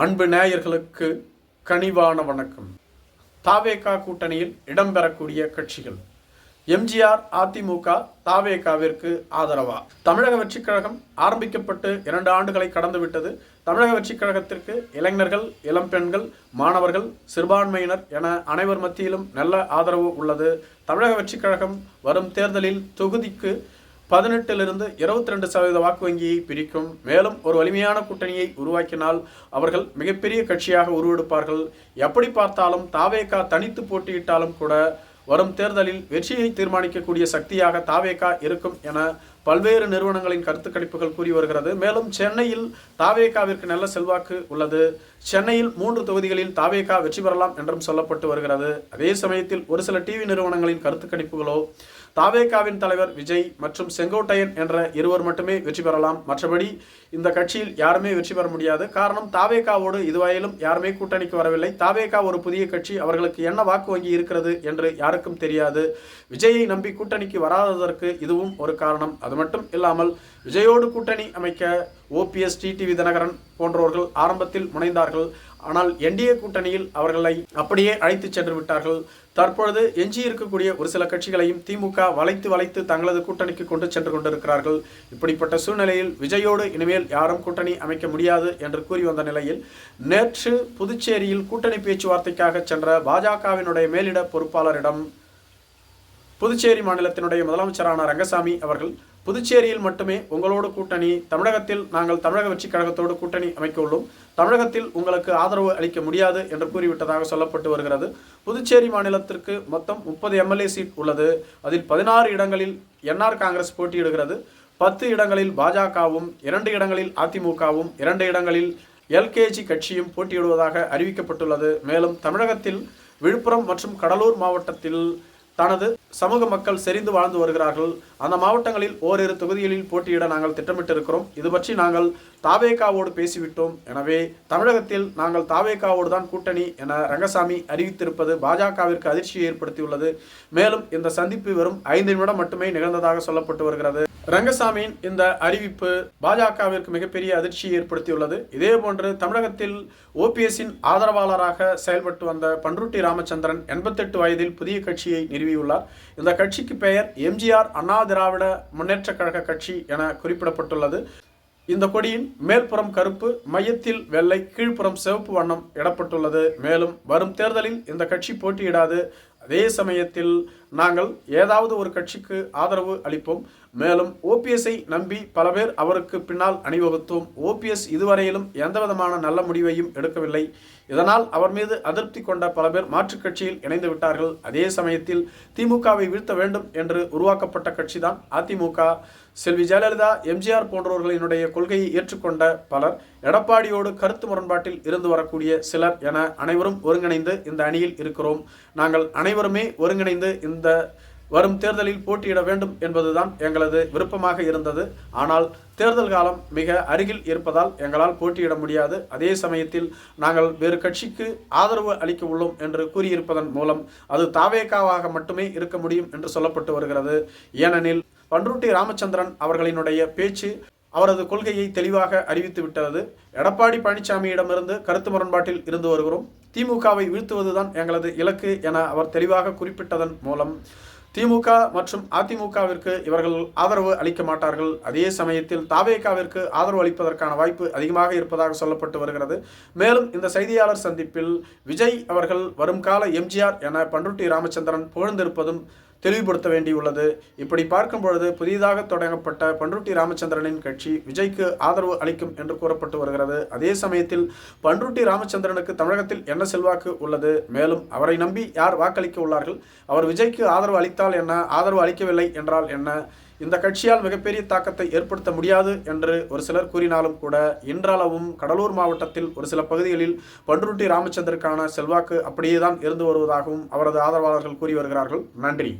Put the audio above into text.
அன்பு நேயர்களுக்கு கனிவான வணக்கம். தாவேகா கூட்டணியில் இடம்பெறக்கூடிய கட்சிகள். எம்ஜிஆர் அதிமுக தாவேகாவிற்கு ஆதரவா? தமிழக வெற்றிக் கழகம் ஆரம்பிக்கப்பட்டு இரண்டு ஆண்டுகளை கடந்துவிட்டது. தமிழக வெற்றிக் கழகத்திற்கு இளைஞர்கள் இளம்பெண்கள் மாணவர்கள் சிறுபான்மையினர் என அனைவர் மத்தியிலும் நல்ல ஆதரவு உள்ளது. தமிழக வெற்றிக் கழகம் வரும் தேர்தலில் தொகுதிக்கு பதினெட்டிலிருந்து இருபத்தி ரெண்டு சதவீத வாக்கு வங்கியை பிரிக்கும். மேலும் ஒரு வலிமையான கூட்டணியை உருவாக்கினால் அவர்கள் மிகப்பெரிய கட்சியாக உருவெடுப்பார்கள். எப்படி பார்த்தாலும் தாவேகா தனித்து போட்டியிட்டாலும் கூட வரும் தேர்தலில் வெற்றியை தீர்மானிக்கக்கூடிய சக்தியாக தாவேகா இருக்கும் என பல்வேறு நிறுவனங்களின் கருத்து கணிப்புகள் கூறி வருகிறது. மேலும் சென்னையில் தாவேகாவிற்கு நல்ல செல்வாக்கு உள்ளது. சென்னையில் மூன்று தொகுதிகளில் தாவேகா வெற்றி பெறலாம் என்றும் சொல்லப்பட்டு வருகிறது. அதே சமயத்தில் ஒரு சில டிவி நிறுவனங்களின் கருத்து கணிப்புகளோ தாவேகாவின் தலைவர் விஜய் மற்றும் செங்கோட்டையன் என்ற இருவர் மட்டுமே வெற்றி பெறலாம். மற்றபடி இந்த கட்சியில் யாருமே வெற்றி பெற முடியாது. காரணம் தாவேகாவோடு இதுவரையிலும் யாருமே கூட்டணிக்கு வரவில்லை. தாவேகா ஒரு புதிய கட்சி அவர்களுக்கு என்ன வாக்கு வங்கி இருக்கிறது என்று யாருக்கும் தெரியாது. விஜயை நம்பி கூட்டணிக்கு வராததற்கு இதுவும் ஒரு காரணம். அது மட்டும் இல்லாமல் விஜயோடு கூட்டணி அமைக்க ஓபிஎஸ் டிடிவி தினகரன் போன்றவர்கள் ஆரம்பத்தில் முனைந்தார்கள். ஆனால் என்டிஏ கூட்டணியில் அவர்களை அப்படியே அழைத்து சென்று விட்டார்கள். தற்பொழுது எஞ்சி இருக்கக்கூடிய ஒரு சில கட்சிகளையும் திமுக வளைத்து வளைத்து தங்களது கூட்டணிக்கு கொண்டு சென்று கொண்டிருக்கிறார்கள். இப்படிப்பட்ட சூழ்நிலையில் விஜயோடு இனிமேல் யாரும் கூட்டணி அமைக்க முடியாது என்று கூறி வந்த நிலையில் நேற்று புதுச்சேரியில் கூட்டணி பேச்சுவார்த்தைக்காக சென்ற பாஜகவினுடைய மேலிட பொறுப்பாளரிடம் புதுச்சேரி மாநிலத்தினுடைய முதலமைச்சரான ரங்கசாமி அவர்கள் புதுச்சேரியில் மட்டுமே உங்களோடு கூட்டணி தமிழகத்தில் நாங்கள் தமிழக வெற்றிக் கழகத்தோடு கூட்டணி அமைக்க உள்ளோம். தமிழகத்தில் உங்களுக்கு ஆதரவு அளிக்க முடியாது என்று கூறிவிட்டதாக சொல்லப்பட்டு வருகிறது. புதுச்சேரி மாநிலத்திற்கு மொத்தம் முப்பது எம்எல்ஏ சீட் உள்ளது. அதில் பதினாறு இடங்களில் என்ஆர் காங்கிரஸ் போட்டியிடுகிறது. பத்து இடங்களில் பாஜகவும் இரண்டு இடங்களில் அதிமுகவும் இரண்டு இடங்களில் எல்கேஜி கட்சியும் போட்டியிடுவதாக அறிவிக்கப்பட்டுள்ளது. மேலும் தமிழகத்தில் விழுப்புரம் மற்றும் கடலூர் மாவட்டத்தில் தனது சமூக மக்கள் செறிந்து வாழ்ந்து வருகிறார்கள். அந்த மாவட்டங்களில் ஓரிரு தொகுதிகளில் போட்டியிட நாங்கள் திட்டமிட்டிருக்கிறோம். இது பற்றி நாங்கள் தாவேகாவோடு பேசிவிட்டோம். எனவே தமிழகத்தில் நாங்கள் தாவேகாவோடு தான் கூட்டணி என ரங்கசாமி அறிவித்திருப்பது பாஜகவிற்கு அதிர்ச்சியை ஏற்படுத்தியுள்ளது. மேலும் இந்த சந்திப்பு வெறும் ஐந்து நிமிடம் மட்டுமே நிகழ்ந்ததாக சொல்லப்பட்டு வருகிறது. ரங்கசாமியின் இந்த அறிவிப்பு பாஜகவிற்கு மிகப்பெரிய அதிர்ச்சியை ஏற்படுத்தியுள்ளது. இதே போன்று தமிழகத்தில் ஓபிஎஸ்ஸின் ஆதரவாளராக செயல்பட்டு வந்த பன்ருட்டி ராமச்சந்திரன் எண்பத்தெட்டு வயதில் புதிய கட்சியை நிறுவியுள்ளார். இந்த கட்சிக்கு பெயர் எம்ஜிஆர் அண்ணா திராவிட முன்னேற்ற கழக கட்சி என குறிப்பிடப்பட்டுள்ளது. இந்த கொடியின் மேல்புறம் கருப்பு மையத்தில் வெள்ளை கீழ்ப்புறம் சிவப்பு வண்ணம் இடப்பட்டுள்ளது. மேலும் வரும் தேர்தலில் இந்த கட்சி போட்டியிடாது. அதே சமயத்தில் நாங்கள் ஏதாவது ஒரு கட்சிக்கு ஆதரவு அளிப்போம். மேலும் ஓபிஎஸ்ஐ நம்பி பல பேர் அவருக்கு பின்னால் அணிவகுத்தோம். ஓபிஎஸ் இதுவரையிலும் எந்தவிதமான நல்ல முடிவையும் எடுக்கவில்லை. இதனால் அவர் மீது அதிருப்தி கொண்ட பல பேர் மாற்றுக் கட்சியில் இணைந்து விட்டார்கள். அதே சமயத்தில் திமுகவை வீழ்த்த வேண்டும் என்று உருவாக்கப்பட்ட கட்சிதான் அதிமுக செல்வி ஜெயலலிதா எம்ஜிஆர் போன்றவர்களினுடைய கொள்கையை ஏற்றுக்கொண்ட பலர் எடப்பாடியோடு கருத்து முரண்பாட்டில் இருந்து வரக்கூடிய சிலர் என அனைவரும் ஒருங்கிணைந்து இந்த அணியில் இருக்கிறோம். நாங்கள் அனைவருமே ஒருங்கிணைந்து இந்த வரும் தேர்தலில் போட்டியிட வேண்டும் என்பதுதான் எங்களது விருப்பமாக இருந்தது. ஆனால் தேர்தல் காலம் மிக அருகில் இருப்பதால் எங்களால் போட்டியிட முடியாது. அதே சமயத்தில் நாங்கள் வேறு கட்சிக்கு ஆதரவு அளிக்க உள்ளோம் என்று கூறியிருப்பதன் மூலம் அது தாவேக்காவாக மட்டுமே இருக்க முடியும் என்று சொல்லப்பட்டு வருகிறது. ஏனெனில் பன்ருட்டி ராமச்சந்திரன் அவர்களினுடைய பேச்சு அவரது கொள்கையை தெளிவாக அறிவித்து விட்டது. எடப்பாடி பழனிசாமியிடமிருந்து கருத்து முரண்பாட்டில் இருந்து வருகிறோம். திமுகவை வீழ்த்துவதுதான் எங்களது இலக்கு என அவர் தெளிவாக குறிப்பிட்டதன் மூலம் திமுக மற்றும் அதிமுகவிற்கு இவர்கள் ஆதரவு அளிக்க மாட்டார்கள். அதே சமயத்தில் தாவேகாவிற்கு ஆதரவு அளிப்பதற்கான வாய்ப்பு அதிகமாக இருப்பதாக சொல்லப்பட்டு வருகிறது. மேலும் இந்த செய்தியாளர் சந்திப்பில் விஜய் அவர்கள் வரும் கால எம்ஜிஆர் என பன்ருட்டி ராமச்சந்திரன் புகழ்ந்திருப்பதும் தெளிவுபடுத்த வேண்டியுள்ளது. இப்படி பார்க்கும் பொழுது புதிதாக தொடங்கப்பட்ட பன்ருட்டி ராமச்சந்திரனின் கட்சி விஜய்க்கு ஆதரவு அளிக்கும் என்று கூறப்பட்டு வருகிறது. அதே சமயத்தில் பன்ருட்டி ராமச்சந்திரனுக்கு தமிழகத்தில் என்ன செல்வாக்கு உள்ளது? மேலும் அவரை நம்பி யார் வாக்களிக்க உள்ளார்கள்? அவர் விஜய்க்கு ஆதரவு அளித்தால் என்ன? ஆதரவு அளிக்கவில்லை என்றால் என்ன? இந்த கட்சியால் மிகப்பெரிய தாக்கத்தை ஏற்படுத்த முடியாது என்று ஒரு சிலர் கூறினாலும் கூட இன்றளவும் கடலூர் மாவட்டத்தில் ஒரு சில பகுதிகளில் பன்ருட்டி ராமச்சந்திரக்கான செல்வாக்கு அப்படியே தான் இருந்து வருவதாகவும் அவரது ஆதரவாளர்கள் கூறி வருகிறார்கள். நன்றி.